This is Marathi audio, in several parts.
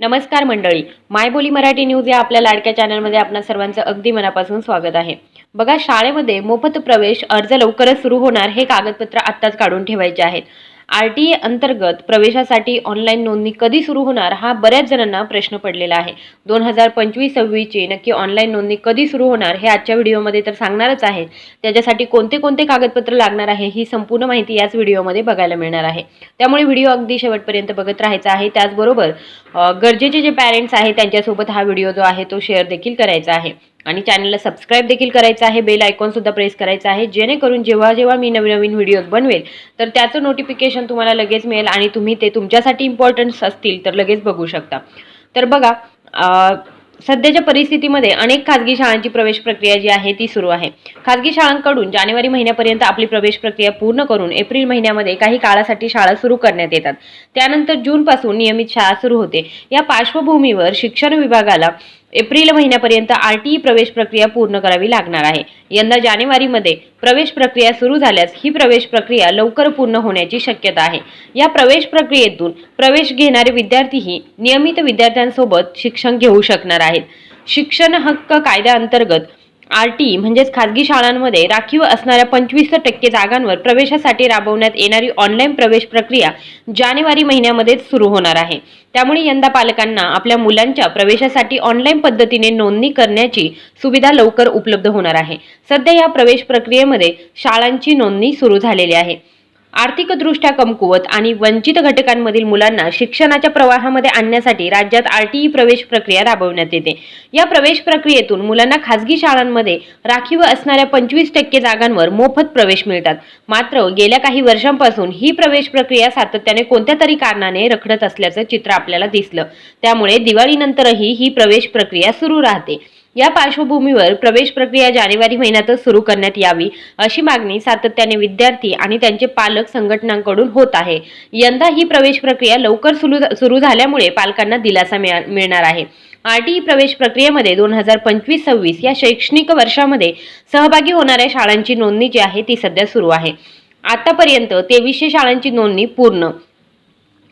नमस्कार मंडळी. मायबोली मराठी न्यूज या आपल्या लाडक्या चॅनलमध्ये आपणा सर्वांचं अगदी मनापासून स्वागत आहे. बघा शाळेमध्ये मोफत प्रवेश अर्ज लवकरच सुरू होणार हे कागदपत्र आत्ताच काढून ठेवायचे आहेत. आर टी ए अंतर्गत प्रवेशासाठी ऑनलाईन नोंदणी कधी सुरू होणार हा बऱ्याच जणांना प्रश्न पडलेला आहे. दोन हजार पंचवीस सव्वीसची नक्की ऑनलाईन नोंदणी कधी सुरू होणार हे आजच्या व्हिडिओमध्ये तर सांगणारच आहे त्याच्यासाठी कोणते कोणते कागदपत्र लागणार आहे ही संपूर्ण माहिती याच व्हिडिओमध्ये बघायला मिळणार आहे. त्यामुळे व्हिडिओ अगदी शेवटपर्यंत बघत राहायचा आहे. त्याचबरोबर गरजेचे जे पॅरेंट्स आहेत त्यांच्यासोबत हा व्हिडिओ जो आहे तो शेअर देखील करायचा आहे. आणि चॅनलला सबस्क्राईब देखील करायचं आहे बेल आयकॉनसुद्धा प्रेस करायचा आहे जेणेकरून जेव्हा जेव्हा मी नवीन नवीन व्हिडिओज बनवेल तर त्याचं नोटिफिकेशन तुम्हाला लगेच मिळेल आणि तुम्ही ते तुमच्यासाठी इम्पॉर्टन्स असतील तर लगेच बघू शकता. तर बघा सध्याच्या परिस्थितीमध्ये अनेक खाजगी शाळांची प्रवेश प्रक्रिया जी आहे ती सुरू आहे. खाजगी शाळांकडून जानेवारी महिन्यापर्यंत आपली प्रवेश प्रक्रिया पूर्ण करून एप्रिल महिन्यामध्ये काही काळासाठी शाळा सुरू करण्यात येतात. त्यानंतर जूनपासून नियमित शाळा सुरू होते. या पार्श्वभूमीवर शिक्षण विभागाला एप्रिल महिन्यापर्यंत आर टी प्रवेश प्रक्रिया पूर्ण करावी लागणार आहे. यंदा जानेवारीमध्ये प्रवेश प्रक्रिया सुरू झाल्यास ही प्रवेश प्रक्रिया लवकर पूर्ण होण्याची शक्यता आहे. या प्रवेश प्रक्रियेतून प्रवेश घेणारे विद्यार्थीही नियमित विद्यार्थ्यांसोबत शिक्षण घेऊ शकणार आहेत. शिक्षण हक्क कायद्याअंतर्गत आर टी म्हणजेच खाजगी शाळांमध्ये राखीव असणाऱ्या पंचवीस टक्के जागांवर प्रवेशासाठी राबवण्यात येणारी ऑनलाईन प्रवेश प्रक्रिया जानेवारी महिन्यामध्येच सुरू होणार आहे. त्यामुळे यंदा पालकांना आपल्या मुलांच्या प्रवेशासाठी ऑनलाईन पद्धतीने नोंदणी करण्याची सुविधा लवकर उपलब्ध होणार आहे. सध्या या प्रवेश प्रक्रियेमध्ये शाळांची नोंदणी सुरू झालेली आहे. आर्थिकदृष्ट्या कमकुवत आणि वंचित घटकांमधील मुलांना शिक्षणाच्या प्रवाहामध्ये आणण्यासाठी राज्यात आर टी प्रवेश प्रक्रिया राबवण्यात येते. या प्रवेश प्रक्रियेतून मुलांना खाजगी शाळांमध्ये राखीव असणाऱ्या पंचवीस टक्के जागांवर मोफत प्रवेश मिळतात. मात्र गेल्या काही वर्षांपासून ही प्रवेश प्रक्रिया सातत्याने कोणत्या तरी कारणाने रखडत असल्याचं चित्र आपल्याला दिसलं. त्यामुळे दिवाळीनंतरही ही प्रवेश प्रक्रिया सुरू राहते. या पार्श्वभूमीवर प्रवेश प्रक्रिया जानेवारी महिन्यातच सुरू करण्यात यावी अशी मागणी सातत्याने विद्यार्थी आणि त्यांचे पालक संघटनांकडून होत आहे. यंदा ही प्रवेश प्रक्रिया लवकर सुरू सुरू झाल्यामुळे पालकांना दिलासा मिळणार आहे. आर टी प्रवेश प्रक्रियेमध्ये दोन हजार पंचवीस सव्वीस या शैक्षणिक वर्षामध्ये सहभागी होणाऱ्या शाळांची नोंदणी जी आहे ती सध्या सुरू आहे. आतापर्यंत तेवीसशे शाळांची नोंदणी पूर्ण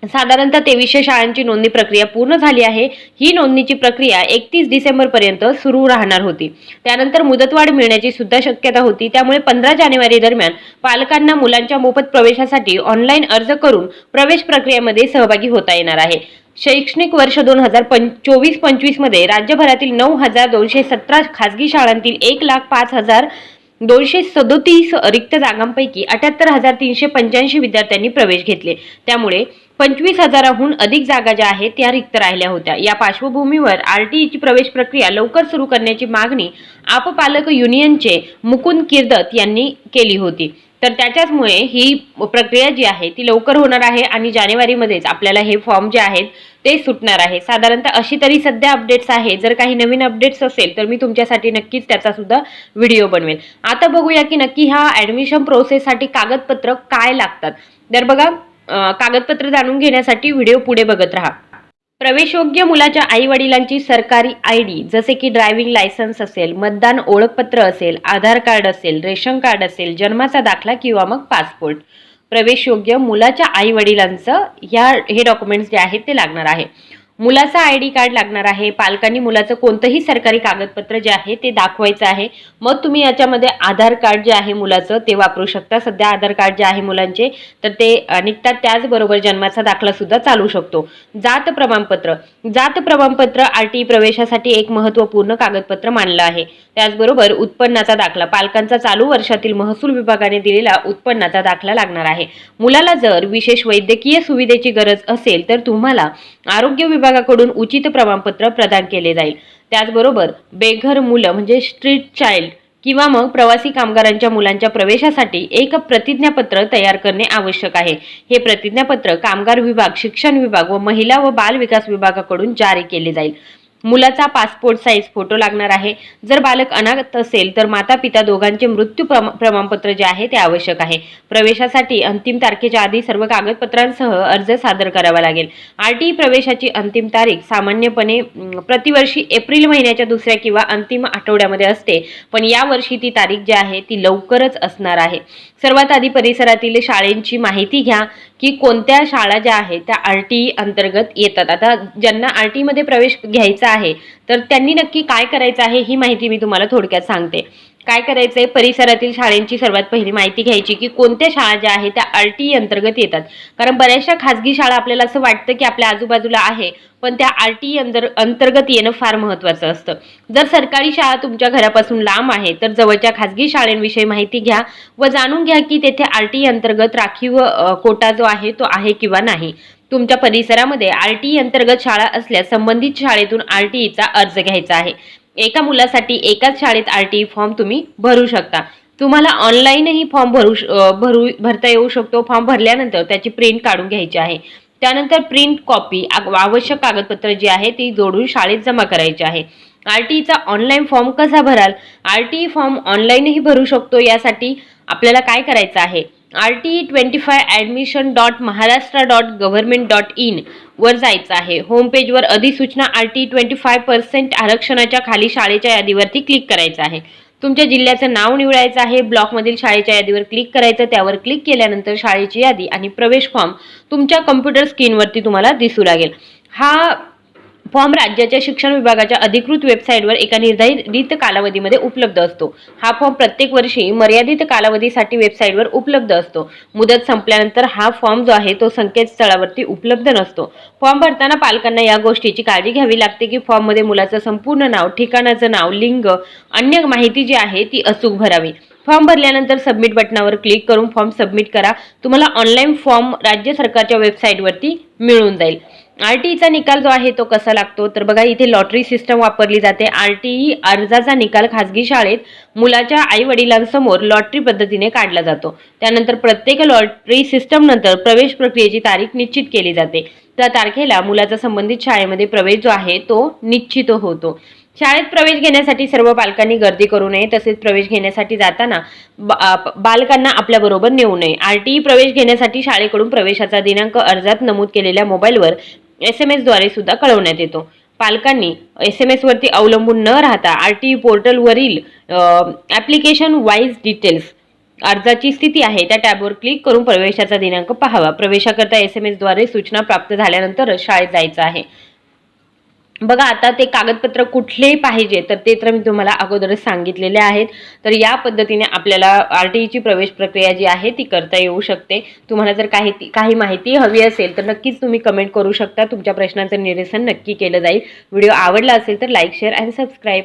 साधारणतः तेवीसशे शाळांची नोंदणी प्रक्रिया पूर्ण झाली आहे. ही नोंदणीची प्रक्रिया एकतीस डिसेंबरपर्यंत सुरू राहणार होती. त्यानंतर मुदतवाढ मिळण्याची सुद्धा शक्यता होती. त्यामुळे पंधरा जानेवारी दरम्यान पालकांना मुलांच्या मोफत प्रवेशासाठी ऑनलाईन अर्ज करून प्रवेश प्रक्रियेमध्ये सहभागी होता येणार आहे. शैक्षणिक वर्ष दोन हजार पं चोवीस पंचवीसमध्ये राज्यभरातील नऊ हजार दोनशे सतरा खाजगी शाळांतील एक लाख पाच हजार दोनशे सदोतीस रिक्त जागांपैकी अठ्याहत्तर हजार तीनशे पंच्याऐंशी विद्यार्थ्यांनी प्रवेश घेतले. त्यामुळे पंचवीस हजाराहून अधिक जागा ज्या आहेत त्या रिक्त राहिल्या होत्या. या पार्श्वभूमीवर आर टी ईची प्रवेश प्रक्रिया लवकर सुरू करण्याची मागणी आपपालक युनियनचे मुकुंद किर्दत यांनी केली होती. तर त्याच्याचमुळे ही प्रक्रिया जी आहे ती लवकर होणार आहे आणि जानेवारीमध्येच आपल्याला हे फॉर्म जे आहेत ते सुटणार आहे. साधारणतः अशी तरी सध्या अपडेट्स आहे. जर काही नवीन अपडेट्स असेल तर मी तुमच्यासाठी नक्कीच त्याचा सुद्धा व्हिडिओ बनवेल आता बघूया की नक्की ह्या ॲडमिशन प्रोसेससाठी कागदपत्र काय लागतात. तर बघा कागदपत्र जाणून घेण्यासाठी व्हिडिओ पुढे बघत राहा. प्रवेशयोग्य मुलाच्या आई वडिलांची सरकारी आय डी जसे की ड्रायव्हिंग लायसन्स असेल मतदान ओळखपत्र असेल आधार कार्ड असेल रेशन कार्ड असेल जन्माचा दाखला किंवा मग पासपोर्ट. प्रवेशयोग्य मुलाच्या आई वडिलांचं ह्या हे डॉक्युमेंट्स जे आहेत ते लागणार आहे. मुलाचा आय डी कार्ड लागणार आहे. पालकांनी मुलाचं कोणतंही सरकारी कागदपत्र जे आहे ते दाखवायचं आहे. मग तुम्ही याच्यामध्ये आधार कार्ड जे आहे मुलाचं ते वापरू शकता. सध्या आधार कार्ड जे आहे मुलांचे तर ते निघतात. त्याचबरोबर जन्माचा दाखला सुद्धा चालू शकतो. जात प्रमाणपत्र. जात प्रमाणपत्र आर टी प्रवेशासाठी एक महत्त्वपूर्ण कागदपत्र मानलं आहे. त्याचबरोबर उत्पन्नाचा दाखला. पालकांचा चालू वर्षातील महसूल विभागाने दिलेला उत्पन्नाचा दाखला लागणार आहे. मुलाला जर विशेष वैद्यकीय सुविधेची गरज असेल तर तुम्हाला आरोग्य विभाग विभागाकडून उचित प्रमाणपत्र प्रदान केले जाईल. त्याचबरोबर बेघर मुलं म्हणजे स्ट्रीट चाइल्ड किंवा मग प्रवासी कामगारांच्या मुलांच्या प्रवेशासाठी एक प्रतिज्ञापत्र तयार करणे आवश्यक आहे. हे प्रतिज्ञापत्र कामगार विभाग शिक्षण विभाग व महिला व बाल विकास विभागाकडून जारी केले जाईल. मुलाचा पासपोर्ट साईज फोटो लागणार आहे. जर बालक अनाथ असेल तर माता पिता दोघांचे मृत्यू प्रमाणपत्र जे आहे ते आवश्यक आहे. प्रवेशासाठी अंतिम तारखेच्या आधी सर्व कागदपत्रांसह अर्ज सादर करावा लागेल. आर प्रवेशाची अंतिम तारीख सामान्यपणे प्रतिवर्षी एप्रिल महिन्याच्या दुसऱ्या किंवा अंतिम आठवड्यामध्ये असते. पण यावर्षी ती तारीख जी आहे ती लवकरच असणार आहे. सर्वात आधी परिसरातील शाळेंची माहिती घ्या की कोणत्या शाळा ज्या आहेत त्या आर टी अंतर्गत येतात. आता ज्यांना आर टीमध्ये प्रवेश घ्यायचा आहे तर त्यांनी नक्की काय करायचं आहे ही माहिती मी तुम्हाला थोडक्यात सांगते. काय करायचं आहे परिसरातील शाळेंची सर्वात पहिली माहिती घ्यायची की कोणत्या शाळा ज्या आहेत त्या आर टी अंतर्गत येतात. कारण बऱ्याचशा खाजगी शाळा आपल्याला असं वाटतं की आपल्या आजूबाजूला आहे पण त्या आर टी अंतर अंतर्गत येणं फार महत्त्वाचं असतं. जर सरकारी शाळा तुमच्या घरापासून लांब आहे तर जवळच्या खाजगी शाळेंविषयी माहिती घ्या व जाणून घ्या की तेथे आर टी अंतर्गत राखीव कोटा जो आहे तो आहे किंवा नाही. तुमच्या परिसरामध्ये आर टी अंतर्गत शाळा असल्यास संबंधित शाळेतून आर टीचा अर्ज घ्यायचा आहे. एका मुलासाठी एकाच शाळेत आर टी फॉर्म तुम्ही भरू शकता. तुम्हाला ऑनलाईनही फॉर्म भरू भरू भरता येऊ शकतो. फॉर्म भरल्यानंतर त्याची प्रिंट काढून घ्यायची आहे. त्यानंतर प्रिंट कॉपी आवश्यक कागदपत्र जी आहे ती जोडून शाळेत जमा करायची आहे. आर टीचा ऑनलाईन फॉर्म कसा भराल? आर टी फॉर्म ऑनलाईनही भरू शकतो. यासाठी आपल्याला काय करायचं आहे? R T twenty five admission dot Maharashtra dot government dot in वर जायचं आहे. होमपेजवर अधिसूचना R T twenty five percent आरक्षणाच्या खाली शाळेच्या यादीवरती क्लिक करायचं आहे. तुमच्या जिल्ह्याचं नाव निवडायचं आहे. ब्लॉकमधील शाळेच्या यादीवर क्लिक करायचं त्यावर क्लिक केल्यानंतर शाळेची यादी आणि प्रवेश फॉर्म तुमच्या कम्प्युटर स्क्रीनवरती तुम्हाला दिसू लागेल. हा फॉर्म राज्याच्या शिक्षण विभागाच्या अधिकृत वेबसाईटवर एका निर्धारित कालावधीमध्ये उपलब्ध असतो. हा फॉर्म प्रत्येक वर्षी मर्यादित कालावधीसाठी वेबसाईटवर उपलब्ध असतो. मुदत संपल्यानंतर हा फॉर्म जो आहे तो संकेतस्थळावरती उपलब्ध नसतो. फॉर्म भरताना पालकांना या गोष्टीची काळजी घ्यावी लागते की फॉर्ममध्ये मुलाचं संपूर्ण नाव ठिकाणाचं नाव लिंग अन्य माहिती जी आहे ती अचूक भरावी. फॉर्म भरल्यानंतर सबमिट बटनावर क्लिक करून फॉर्म सबमिट करा. तुम्हाला ऑनलाईन फॉर्म राज्य सरकारच्या वेबसाईटवरती मिळून जाईल. आर टीचा निकाल जो आहे तो कसा लागतो? तर बघा इथे लॉटरी सिस्टम वापरली जाते. आर टी अर्जाचा निकाल खाजगी शाळेत मुलाच्या आई वडिलांसमोर लॉटरी पद्धतीने काढला जातो. त्यानंतर प्रत्येक लॉटरी सिस्टम नंतर प्रवेश प्रक्रियेची तारीख निश्चित केली जाते. त्या तारखेला मुलाचा संबंधित शाळेमध्ये प्रवेश जो आहे तो निश्चित होतो. शाळेत प्रवेश घेण्यासाठी सर्व पालकांनी गर्दी करू नये. तसेच प्रवेश घेण्यासाठी जाताना बालकांना आपल्याबरोबर नेऊ नये. आर टी प्रवेश घेण्यासाठी शाळेकडून प्रवेशाचा दिनांक अर्जात नमूद केलेल्या मोबाईलवर एस एम एसद्वारे सुद्धा कळवण्यात येतो. पालकांनी एस एम एसवरती अवलंबून न राहता आर टी पोर्टलवरील ॲप्लिकेशन वाईज डिटेल्स अर्जाची स्थिती आहे त्या टॅबवर क्लिक करून प्रवेशाचा दिनांक पाहावा. प्रवेशाकरता एस एम एसद्वारे सूचना प्राप्त झाल्यानंतरच शाळेत जायचं आहे. बघा आता ते कागदपत्र कुठलेही पाहिजे तर ते तर मी तुम्हाला अगोदरच सांगितलेले आहेत. तर या पद्धतीने आपल्याला आर टी ईची प्रवेश प्रक्रिया जी आहे ती करता येऊ शकते. तुम्हाला जर काही काही माहिती हवी असेल तर नक्कीच तुम्ही कमेंट करू शकता. तुमच्या प्रश्नांचं निरसन नक्की केलं जाईल. व्हिडिओ आवडला असेल तर लाईक शेअर अँड सबस्क्राईब